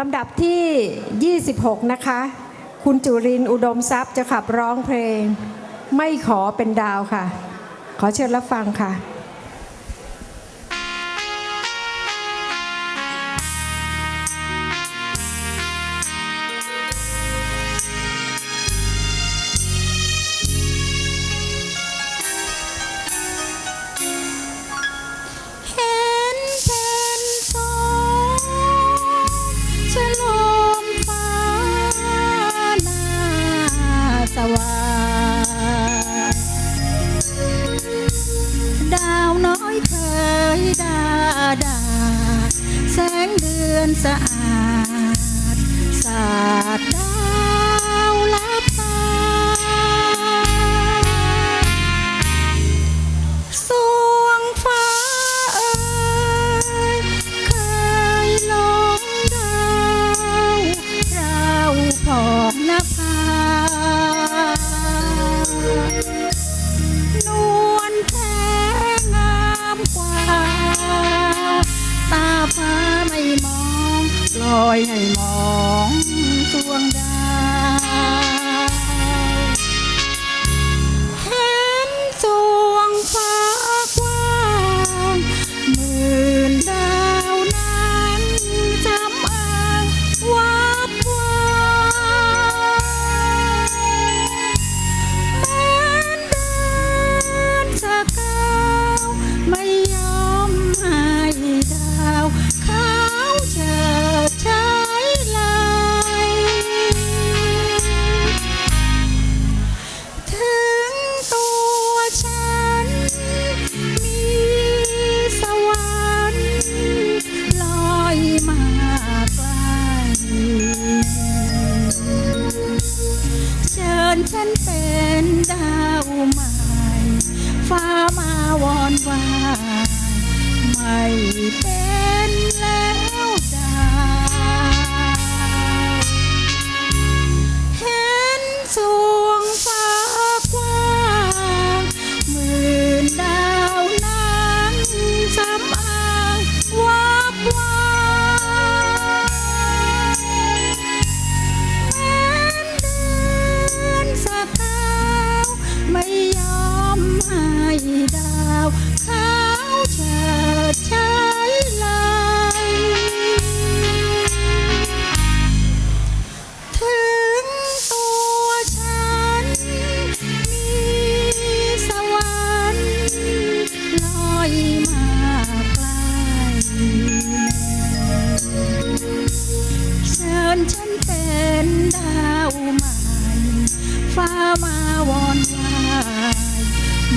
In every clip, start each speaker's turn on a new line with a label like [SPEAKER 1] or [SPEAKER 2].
[SPEAKER 1] ลำดับที่ 26 นะคะ คุณจุรินอุดมทรัพย์จะขับร้องเพลง ไม่ขอเป็นดาวค่ะ ขอเชิญรับฟังค่ะ
[SPEAKER 2] งเดือนสะอาดสาด อยให้มอง ฉันเป็นดาวใหม่ฟ้ามาวอนวายไม่เป็นแล้ว ดาวใหม่ ฟ้ามาวอนวาย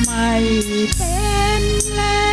[SPEAKER 2] ไม่เป็นแล้ว